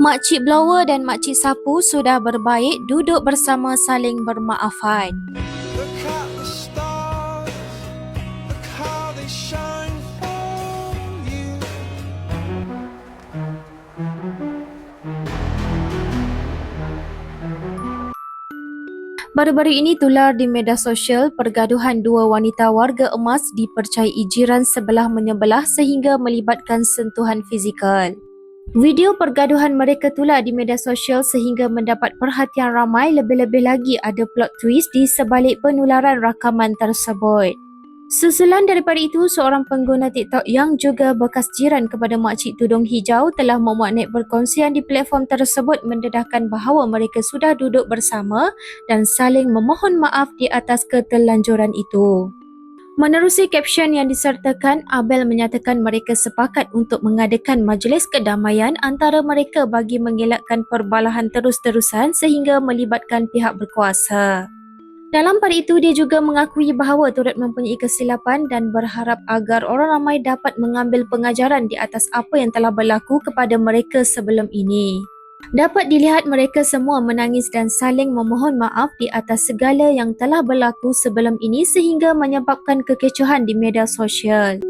Makcik Blower dan Makcik Sapu sudah berbaik duduk bersama saling bermaafan. Look Baru-baru ini tular di media sosial pergaduhan dua wanita warga emas dipercayai jiran sebelah menyebelah sehingga melibatkan sentuhan fizikal. Video pergaduhan mereka tular di media sosial sehingga mendapat perhatian ramai lebih-lebih lagi ada plot twist di sebalik penularan rakaman tersebut. Susulan daripada itu, seorang pengguna TikTok yang juga bekas jiran kepada Makcik Tudung Hijau telah memuat naik perkongsian di platform tersebut mendedahkan bahawa mereka sudah duduk bersama dan saling memohon maaf di atas ketelanjuran itu. Menerusi caption yang disertakan, Abel menyatakan mereka sepakat untuk mengadakan majlis kedamaian antara mereka bagi mengelakkan perbalahan terus-terusan sehingga melibatkan pihak berkuasa. Dalam pada itu, dia juga mengakui bahawa turut mempunyai kesilapan dan berharap agar orang ramai dapat mengambil pengajaran di atas apa yang telah berlaku kepada mereka sebelum ini. Dapat dilihat mereka semua menangis dan saling memohon maaf di atas segala yang telah berlaku sebelum ini sehingga menyebabkan kekecohan di media sosial.